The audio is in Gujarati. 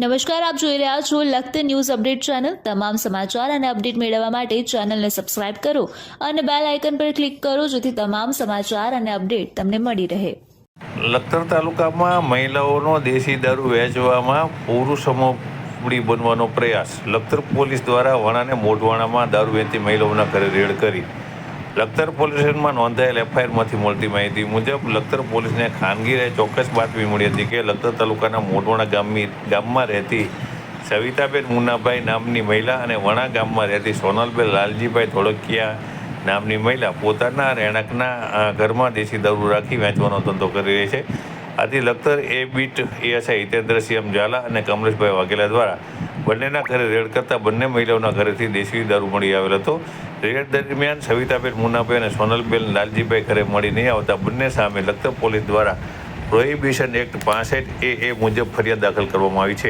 નમસ્કાર, આપ જોઈ રહ્યા છો લખત ન્યૂઝ અપડેટ ચેનલ. તમામ સમાચાર અને અપડેટ મેળવવા માટે ચેનલને સબસ્ક્રાઇબ કરો અને બેલ આઇકન પર ક્લિક કરો જેથી તમામ સમાચાર અને અપડેટ તમને મળી રહે. લખતર તાલુકામાં મહિલાઓનો દેશી દારૂ વેચવામાં પુરુષોમોપડી બનવાનો પ્રયાસ. લખતર પોલીસ દ્વારા વણાને મોઢવાણામાં દારૂ વેચતી મહિલાઓના ઘરે રેડ કરી. લખતર પોલીસ સ્ટેશનમાં નોંધાયેલ એફઆઈઆરમાંથી મળતી માહિતી મુજબ લખતર પોલીસને ખાનગી રહે ચોક્કસ બાતમી મળી હતી કે લખતર તાલુકાના મોટવાણા ગામની ગામમાં રહેતી સવિતાબેન મુનાભાઈ નામની મહિલા અને વણા ગામમાં રહેતી સોનલબેન લાલજીભાઈ ધોળકિયા નામની મહિલા પોતાના રહેણાંકના ઘરમાં દેશી દારૂ રાખી વેચવાનો ધંધો કરી રહી છે. આથી Lakhtar A beat ASI Hitendrasinh Zala અને કમલેશભાઈ વાઘેલા દ્વારા બંનેના ઘરે રેડ કરતાં બંને મહિલાઓના ઘરેથી દેશી દારૂ મળી આવેલ હતો. રેડ દરમિયાન સવિતાબેન મુનાભાઈ અને સોનલબેન લાલજીભાઈ ઘરે મળી નહીં આવતા બંને સામે લખતર પોલીસ દ્વારા પ્રોહિબિશન એક્ટ પાસઠ એ એ મુજબ ફરિયાદ દાખલ કરવામાં આવી છે.